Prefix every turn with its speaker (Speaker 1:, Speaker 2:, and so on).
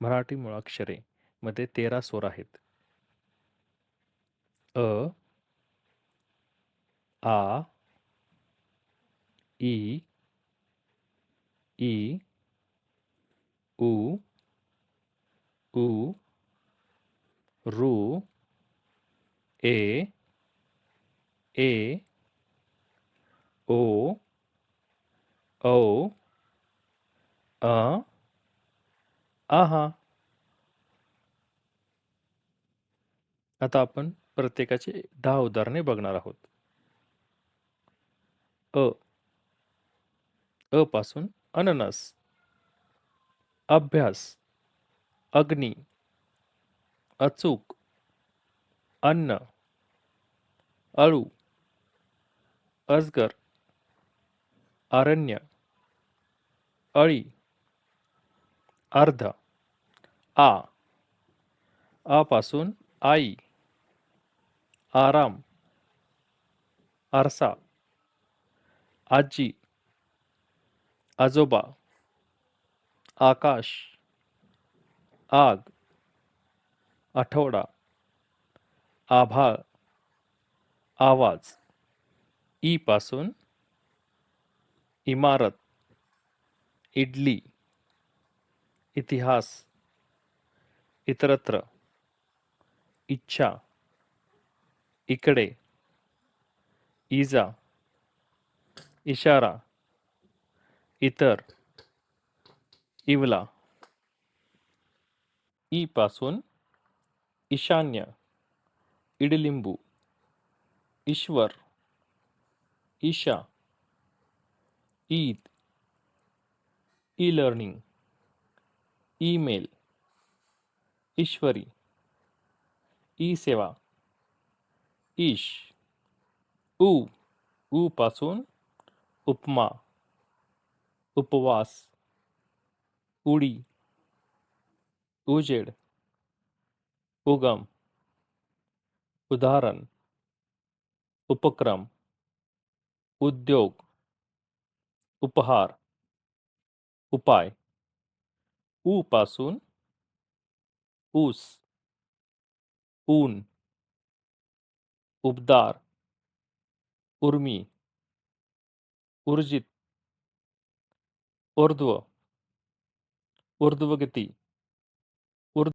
Speaker 1: मराठी मुळाक्षरे मध्ये तेरा स्वर आहेत. अ आ ई ई उ उ रू ए ए ओ औ अ आहा. आता आपण प्रत्येकाची दहा उदाहरणे बघणार आहोत. अ. अ पासून अननस. अभ्यास. अग्नी. अचूक. अन्न. अळू. अजगर. अरण्य. अळी. अर्ध. आ. आ पासून आई. आराम. आरसा. आजी. आजोबा. आकाश. आग. आठवडा. आभाळ. आवाज. ई पासून इमारत. इडली. इतिहास. इतरत्र. इच्छा. इकडे. इजा. इशारा. इतर. इवला. ई पासून ईशान्य. इडलिंबू. ईश्वर. Isha. Eid. E learning. Email. ईश्वरी, ई सेवा, ईश उ उ पासून उपमा, उपवास, उडी, उजेड, उगम, उदाहरण, उपक्रम, उद्योग, उपहार, उपाय, ऊ पासून ऊस ऊन उबदार उर्मी ऊर्जित ऊर्ध्व ऊर्ध्वगति ऊर्